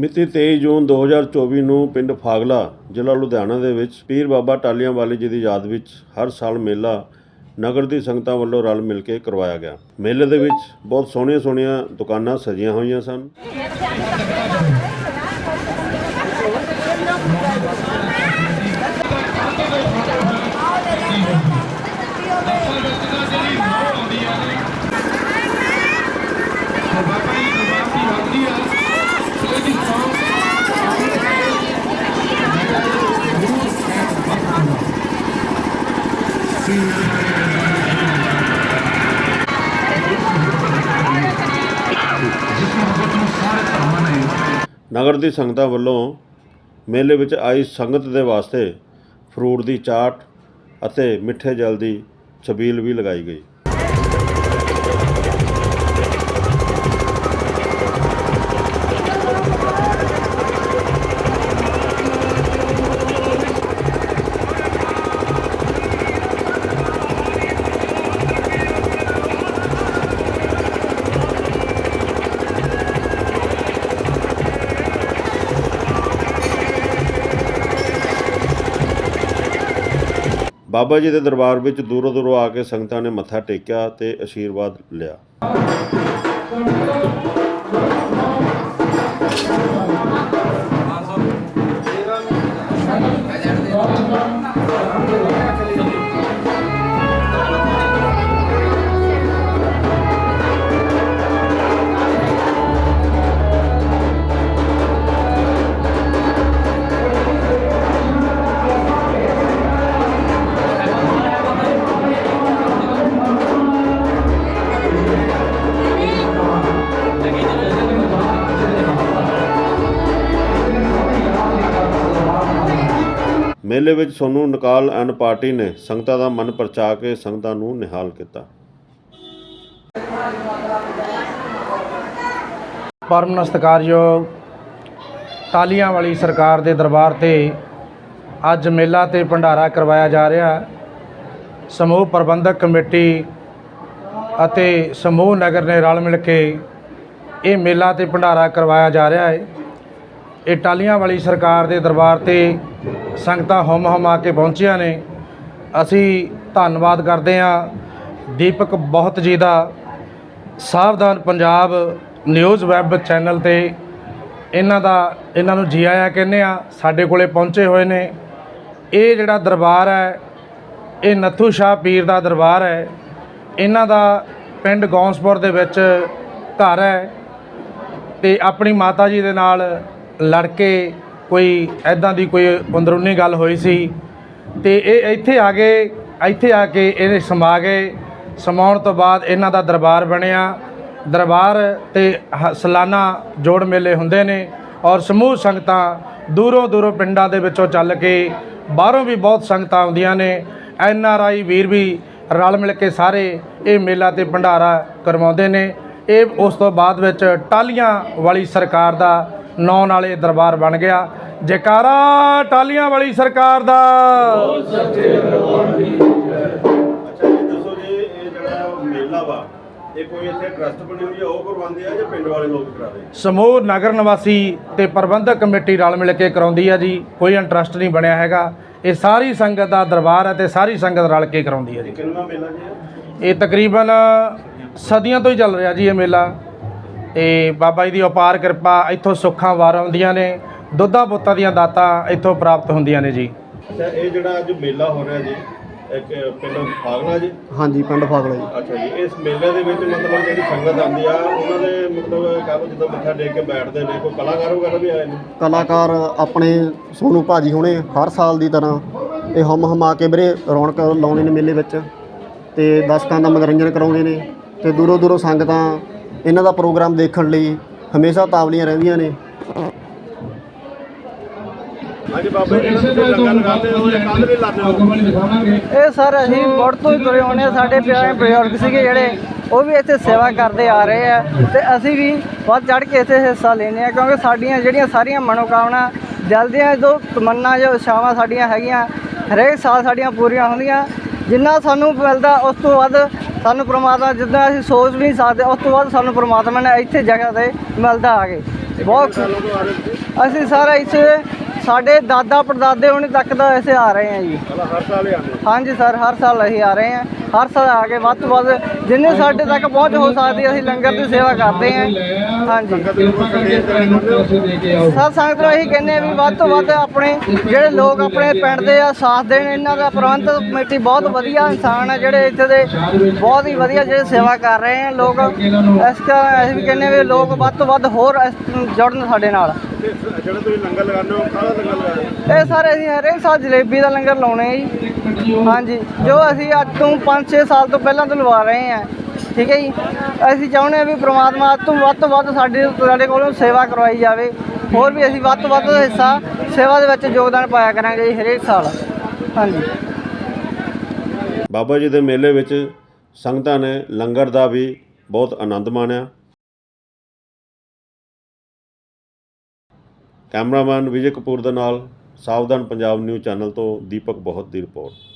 ਮਿਤੀ 23 ਜੂਨ 2024 ਨੂੰ ਪਿੰਡ ਫਾਗਲਾ, ਜ਼ਿਲ੍ਹਾ ਲੁਧਿਆਣਾ ਦੇ ਵਿੱਚ ਪੀਰ ਬਾਬਾ ਟਾਲੀਆਂ ਵਾਲੇ ਜੀ ਦੀ ਯਾਦ ਵਿੱਚ ਹਰ ਸਾਲ ਮੇਲਾ ਨਗਰ ਦੀ ਸੰਗਤਾਂ ਵੱਲੋਂ ਰਲ ਮਿਲ ਕੇ ਕਰਵਾਇਆ ਗਿਆ। ਮੇਲੇ ਦੇ ਵਿੱਚ ਬਹੁਤ ਸੋਹਣੀਆਂ ਸੋਹਣੀਆਂ ਦੁਕਾਨਾਂ ਸਜੀਆਂ ਹੋਈਆਂ ਸਨ। ਨਗਰ ਦੀ ਸੰਗਤਾਂ ਵੱਲੋਂ ਮੇਲੇ ਵਿੱਚ ਆਈ ਸੰਗਤ ਦੇ ਵਾਸਤੇ ਫਰੂਟ ਦੀ ਚਾਟ ਅਤੇ ਮਿੱਠੇ ਜਲ ਦੀ ਛਬੀਲ ਵੀ ਲਗਾਈ ਗਈ। ਬਾਬਾ ਜੀ ਦੇ ਦਰਬਾਰ ਵਿੱਚ ਦੂਰੋਂ ਦੂਰੋਂ ਆ ਕੇ ਸੰਗਤਾਂ ਨੇ ਮੱਥਾ ਟੇਕਿਆ ਤੇ ਆਸ਼ੀਰਵਾਦ ਲਿਆ। ਮੇਲੇ ਵਿੱਚ ਸੋਨੂੰ ਨਕਾਲ ਐਂਡ ਪਾਰਟੀ ਨੇ ਸੰਗਤਾਂ ਦਾ ਮਨ ਪਰਚਾ ਕੇ ਸੰਗਤਾਂ ਨੂੰ ਨਿਹਾਲ ਕੀਤਾ। ਪਰਮ ਨਸਤਕਾਰਯੋਗ ਟਾਲੀਆਂ ਵਾਲੀ ਸਰਕਾਰ ਦੇ ਦਰਬਾਰ ਤੇ ਅੱਜ ਮੇਲਾ ਤੇ ਭੰਡਾਰਾ ਕਰਵਾਇਆ ਜਾ ਰਿਹਾ। ਸਮੂਹ ਪ੍ਰਬੰਧਕ ਕਮੇਟੀ ਅਤੇ ਸਮੂਹ ਨਗਰ ਨੇ ਰਲ ਮਿਲ ਕੇ ਇਹ ਮੇਲਾ ਤੇ ਭੰਡਾਰਾ ਕਰਵਾਇਆ ਜਾ ਰਿਹਾ ਹੈ। ਇਹ ਟਾਲੀਆਂ ਵਾਲੀ ਸਰਕਾਰ ਦੇ ਦਰਬਾਰ ਤੇ ਸੰਗਤਾਂ ਹਮ ਹਮ ਆ ਕੇ ਪਹੁੰਚੀਆਂ ਨੇ। ਅਸੀਂ ਧੰਨਵਾਦ ਕਰਦੇ ਹਾਂ। ਦੀਪਕ ਬਹੁਤ ਜੀ ਦਾ ਸਾਵਧਾਨ ਪੰਜਾਬ ਨਿਊਜ਼ ਵੈਬ ਚੈਨਲ ਤੇ ਇਹਨਾਂ ਦਾ, ਇਹਨਾਂ ਨੂੰ ਜੀ ਆਇਆਂ ਕਹਿੰਦੇ ਆ ਸਾਡੇ ਕੋਲੇ ਪਹੁੰਚੇ ਹੋਏ ਨੇ। ਇਹ ਜਿਹੜਾ ਦਰਬਾਰ ਹੈ, ਇਹ ਨੱਥੂ ਸ਼ਾਹ ਪੀਰ ਦਾ ਦਰਬਾਰ ਹੈ। ਇਹਨਾਂ ਦਾ ਪਿੰਡ ਗੌਂਸਪੁਰ ਦੇ ਵਿੱਚ ਘਰ ਹੈ ਤੇ ਆਪਣੀ ਮਾਤਾ ਜੀ ਦੇ ਨਾਲ ਲੜ ਕੇ ਕੋਈ ਐਦਾਂ ਦੀ ਕੋਈ ਅੰਦਰੂਨੀ ਗੱਲ ਹੋਈ ਸੀ ਤੇ ਇਹ ਇੱਥੇ ਆ ਗਏ ਇੱਥੇ ਆ ਕੇ ਇਹਨੇ ਸਮਾ ਗਏ। ਸਮਾਉਣ ਤੋਂ ਬਾਅਦ ਇਹਨਾਂ ਦਾ ਦਰਬਾਰ ਬਣਿਆ। ਦਰਬਾਰ ਤੇ ਹ- ਜੋੜ ਮੇਲੇ ਹੁੰਦੇ ਨੇ ਔਰ ਸਮੂਹ ਸੰਗਤਾਂ ਦੂਰੋਂ ਦੂਰੋਂ ਪਿੰਡਾਂ ਦੇ ਵਿੱਚੋਂ ਚੱਲ ਕੇ ਬਾਹਰੋਂ ਵੀ ਬਹੁਤ ਸੰਗਤਾਂ ਆਉਂਦੀਆਂ ਨੇ। ਐਨ ਆਰ ਆਈ ਵੀਰ ਵੀ ਰਲ ਮਿਲ ਕੇ ਸਾਰੇ ਇਹ ਮੇਲਾ ਤੇ ਭੰਡਾਰਾ ਕਰਵਾਉਂਦੇ ਨੇ। ਇਹ ਉਸ ਤੋਂ ਬਾਅਦ ਵਿੱਚ ਟਾਲੀਆਂ ਵਾਲੀ ਸਰਕਾਰ ਦਾ ਨਾਂ ਨਾਲ ਦਰਬਾਰ ਬਣ ਗਿਆ। ਜੈਕਾਰਾ ਟਾਲੀਆਂ ਵਾਲੀ ਸਰਕਾਰ ਦਾ। ਅੱਛਾ ਜੀ ਦੱਸੋ ਜੀ ਇਹ ਜਿਹੜਾ ਮੇਲਾ ਵਾ ਇਹ ਕੋਈ ਇੱਥੇ ਟਰਸਟ ਬਣੀ ਹੋਈ ਹੈ ਉਹ ਕਰਵਾਉਂਦੇ ਆ ਜਾਂ ਪਿੰਡ ਵਾਲੇ ਲੋਕ ਕਰਾਉਂਦੇ ਸਮੂਹ ਨਗਰ ਨਿਵਾਸੀ ਤੇ ਪ੍ਰਬੰਧਕ ਕਮੇਟੀ ਰਲ ਮਿਲ ਕੇ ਕਰਾਉਂਦੀ ਆ ਜੀ। ਕੋਈ ਇੰਟਰਸਟ ਨਹੀਂ ਬਣਿਆ ਹੈਗਾ। ਇਹ ਸਾਰੀ ਸੰਗਤ ਦਾ ਦਰਬਾਰ ਹੈ ਤੇ ਸਾਰੀ ਸੰਗਤ ਰਲ ਕੇ ਕਰਾਉਂਦੀ ਆ ਜੀ। ਕਿੰਨਾ ਮੇਲਾ ਜੀ? ਇਹ ਤਕਰੀਬਨ ਸਦੀਆਂ ਤੋਂ ਹੀ ਚੱਲ ਰਿਹਾ ਜੀ ਇਹ ਮੇਲਾ। ਤੇ ਬਾਬਾ ਜੀ ਦੀ ਅਪਾਰ ਕਿਰਪਾ ਇੱਥੋਂ ਸੁੱਖਾਂ ਵਾਰ ਆਉਂਦੀਆਂ ਨੇ ਦੁੱਧਾਂ ਪੁੱਤਾਂ ਦੀਆਂ ਦਾਤਾਂ ਇੱਥੋਂ ਪ੍ਰਾਪਤ ਹੁੰਦੀਆਂ ਨੇ ਜੀ। ਅੱਛਾ ਇਹ ਜਿਹੜਾ ਅੱਜ ਮੇਲਾ ਹੋ ਰਿਹਾ ਜੀ ਇੱਕ ਪਿੰਡ ਫਾਗਲਾ ਜੀ? ਹਾਂਜੀ ਪਿੰਡ ਫਾਗਲਾ ਜੀ। ਅੱਛਾ ਜੀ ਇਸ ਮੇਲੇ ਦੇ ਵਿੱਚ ਮਤਲਬ ਜਿਹੜੀ ਸੰਗਤ ਆਉਂਦੀ ਆ ਉਹਨਾਂ ਦੇ ਮਤਲਬ ਕਹ ਲਓ ਜਿੱਦਾਂ ਮੱਥਾ ਟੇਕ ਕੇ ਬੈਠਦੇ ਨੇ ਕੋਈ ਕਲਾਕਾਰ ਵਗੈਰਾ ਵੀ ਆਏ ਨੇ? ਕਲਾਕਾਰ ਆਪਣੇ ਸੋਨੂ ਭਾਜੀ ਹੁਣੇ ਹਰ ਸਾਲ ਦੀ ਤਰ੍ਹਾਂ। ਇਹ ਹਮ ਹਮਾ ਕੇ ਵੀਰੇ ਰੌਣਕ ਲਾਉਂਦੇ ਨੇ ਮੇਲੇ ਵਿੱਚ ਤੇ ਦਰਸ਼ਕਾਂ ਦਾ ਮਨੋਰੰਜਨ ਕਰਾਉਂਦੇ ਨੇ ਤੇ ਦੂਰੋਂ ਦੂਰੋਂ ਸੰਗਤਾਂ ਇਹਨਾਂ ਦਾ ਪ੍ਰੋਗਰਾਮ ਦੇਖਣ ਲਈ ਹਮੇਸ਼ਾ ਤਾਵਲੀਆਂ ਰਹਿੰਦੀਆਂ ਨੇ ਹਾਂਜੀ ਬਾਬਾ ਜੀ ਜਿਹੜਾ ਤੁਸੀਂ ਲੰਗਰ ਲਗਾਉਂਦੇ ਹੋ ਇਹ ਕੱਲ ਵੀ ਲਾਉਂਦੇ ਹੋ ਇਹ ਸਰ ਅਸੀਂ ਮੁੜ ਤੋਂ ਹੀ ਤੁਰੇ ਹੋਣੇ। ਸਾਡੇ ਪਿਆਰੇ ਬਜ਼ੁਰਗ ਸੀਗੇ ਜਿਹੜੇ ਉਹ ਵੀ ਇੱਥੇ ਸੇਵਾ ਕਰਦੇ ਆ ਰਹੇ ਆ ਤੇ ਅਸੀਂ ਵੀ ਵੱਧ ਚੜ ਕੇ ਇੱਥੇ ਹਿੱਸਾ ਲੈਂਦੇ ਆ ਕਿਉਂਕਿ ਸਾਡੀਆਂ ਜਿਹੜੀਆਂ ਸਾਰੀਆਂ ਮਨੋਕਾਮਨਾ ਦਿਲ ਦੀਆਂ ਜੋ ਤਮੰਨਾ ਜੋ ਇਛਾਵਾਂ ਸਾਡੀਆਂ ਹੈਗੀਆਂ ਹਰੇਕ ਸਾਲ ਸਾਡੀਆਂ ਪੂਰੀਆਂ ਹੁੰਦੀਆਂ ਜਿੰਨਾ ਸਾਨੂੰ ਮਿਲਦਾ ਉਸ ਤੋਂ ਵੱਧ ਸਾਨੂੰ ਪ੍ਰਮਾਤਮਾ ਜਿੱਦਾਂ ਅਸੀਂ ਸੋਚ ਵੀ ਨਹੀਂ ਸਕਦੇ, ਉਸ ਤੋਂ ਬਾਅਦ ਸਾਨੂੰ ਪ੍ਰਮਾਤਮਾ ਨੇ ਇੱਥੇ ਜਗ੍ਹਾ ਤੇ ਮਿਲਦਾ ਆ ਗਏ ਬਹੁਤ ਅਸੀਂ ਸਾਰਾ ਇਸ ਸਾਡੇ ਦਾਦਾ ਪੜਦਾਦੇ ਹੁਣੇ ਤੱਕ ਦਾ ਐਸੇ ਆ ਰਹੇ ਹਾਂ ਜੀ। ਹਰ ਸਾਲ ਹੀ ਆਉਂਦੇ ਹਾਂਜੀ ਸਰ ਹਰ ਸਾਲ ਅਸੀਂ ਆ ਰਹੇ ਹਾਂ ਹਰ ਸਾਲ ਆ ਕੇ ਵੱਧ ਤੋਂ ਵੱਧ ਜਿੰਨੇ ਸਾਡੇ ਤੱਕ ਪਹੁੰਚ ਹੋ ਸਕਦੀ ਅਸੀਂ ਲੰਗਰ ਦੀ ਸੇਵਾ ਕਰਦੇ ਹਾਂ ਹਾਂਜੀ ਸਰ ਸੰਗਤ ਨੂੰ ਇਹੀ ਕਹਿੰਦੇ ਆ ਵੀ ਵੱਧ ਤੋਂ ਵੱਧ ਆਪਣੇ ਜਿਹੜੇ ਲੋਕ ਆਪਣੇ ਪਿੰਡ ਦੇ ਆ ਸਾਥ ਦੇਣ। ਇਹਨਾਂ ਦਾ ਪ੍ਰਬੰਧ ਕਮੇਟੀ ਬਹੁਤ ਵਧੀਆ ਇਨਸਾਨ ਆ ਜਿਹੜੇ ਇੱਥੇ ਦੇ ਬਹੁਤ ਹੀ ਵਧੀਆ ਜਿਹੜੇ ਸੇਵਾ ਕਰ ਰਹੇ ਆ। ਲੋਕ ਇਸ ਕਾਰਨ ਅਸੀਂ ਵੀ ਕਹਿੰਦੇ ਆ ਵੀ ਲੋਕ ਵੱਧ ਤੋਂ ਵੱਧ ਹੋਰ ਜੁੜਨ ਸਾਡੇ ਨਾਲ। ਜਿਹੜਾ ਤੁਸੀਂ ਲੰਗਰ ਲਗਾਉਂਦੇ ਹੋ ਇਹ ਸਾਰੇ ਅਸੀਂ ਹਰੇਕ ਸਾਲ ਜਲੇਬੀ ਦਾ ਲੰਗਰ ਲਾਉਣੇ ਆ ਜੀ। ਹਾਂਜੀ, ਜੋ ਅਸੀਂ ਅੱਜ ਤੋਂ 5-6 ਸਾਲ ਤੋਂ ਪਹਿਲਾਂ ਤੋਂ ਲਵਾ ਰਹੇ ਹਾਂ ਠੀਕ ਹੈ ਜੀ? ਅਸੀਂ ਚਾਹੁੰਦੇ ਹਾਂ ਵੀ ਪ੍ਰਮਾਤਮਾ ਤੋਂ ਵੱਧ ਤੋਂ ਵੱਧ ਸਾਡੇ ਸਾਡੇ ਕੋਲੋਂ ਸੇਵਾ ਕਰਵਾਈ ਜਾਵੇ। ਹੋਰ ਵੀ ਅਸੀਂ ਵੱਧ ਤੋਂ ਵੱਧ ਹਿੱਸਾ ਸੇਵਾ ਦੇ ਵਿੱਚ ਯੋਗਦਾਨ ਪਾਇਆ ਕਰਾਂਗੇ ਜੀ ਹਰੇਕ ਸਾਲ। ਹਾਂਜੀ। ਬਾਬਾ ਜੀ ਦੇ ਮੇਲੇ ਵਿੱਚ ਸੰਗਤਾਂ ਨੇ ਲੰਗਰ ਦਾ ਵੀ ਬਹੁਤ ਆਨੰਦ ਮਾਣਿਆ। ਕੈਮਰਾਮੈਨ ਵਿਜੇ ਕਪੂਰ ਦੇ ਨਾਲ ਸਾਵਧਾਨ ਪੰਜਾਬ ਨਿਊਜ਼ ਚੈਨਲ ਤੋਂ ਦੀਪਕ ਬਹੁਤ ਦੀ ਰਿਪੋਰਟ।